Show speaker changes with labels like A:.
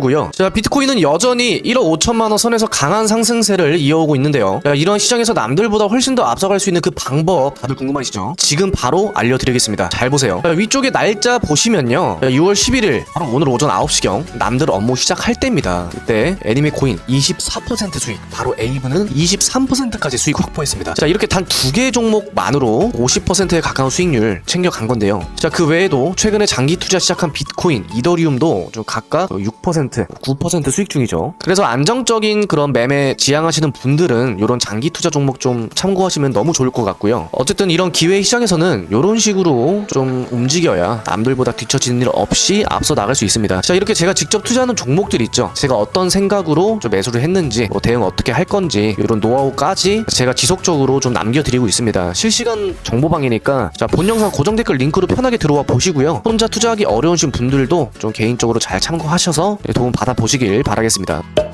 A: 키우고요. 자, 비트코인은 여전히 1억 5천만 원 선에서 강한 상승세를 이어오고 있는데요. 자, 이런 시장에서 남들보다 훨씬 더 앞서갈 수 있는 그 방법 다들 궁금하시죠? 지금 바로 알려드리겠습니다. 잘 보세요. 자, 위쪽에 날짜 보시면요. 자, 6월 11일 바로 오늘 오전 9시경 남들 업무 시작할 때입니다. 그때 애니메 코인 24% 수익, 바로 에이브는 23%까지 수익 확보했습니다. 자, 이렇게 단 두 개 종목만으로 50%에 가까운 수익률 챙겨간 건데요. 자, 그 외에도 최근에 장기 투자 시작한 비트코인, 이더리움도 좀 각각 6%, 9% 수익 중이죠. 그래서 안정적인 그런 매매 지향하시는 분들은 이런 장기 투자 종목 좀 참고하시면 너무 좋을 것 같고요. 어쨌든 이런 기회 시장에서는 이런 식으로 좀 움직여야 남들보다 뒤처지는 일 없이 앞서 나갈 수 있습니다. 자, 이렇게 제가 직접 투자하는 종목들 있죠. 제가 어떤 생각으로 좀 매수를 했는지, 뭐 대응 어떻게 할 건지 이런 노하우까지 제가 지속적으로 좀 남겨드리고 있습니다. 실시간 정보방이니까 자, 본 영상 고정 댓글 링크로 편하게 들어와 보시고요. 혼자 투자하기 어려우신 분들도 좀 개인적으로 잘 참고하셔서 도움 받아 보시길 바라겠습니다.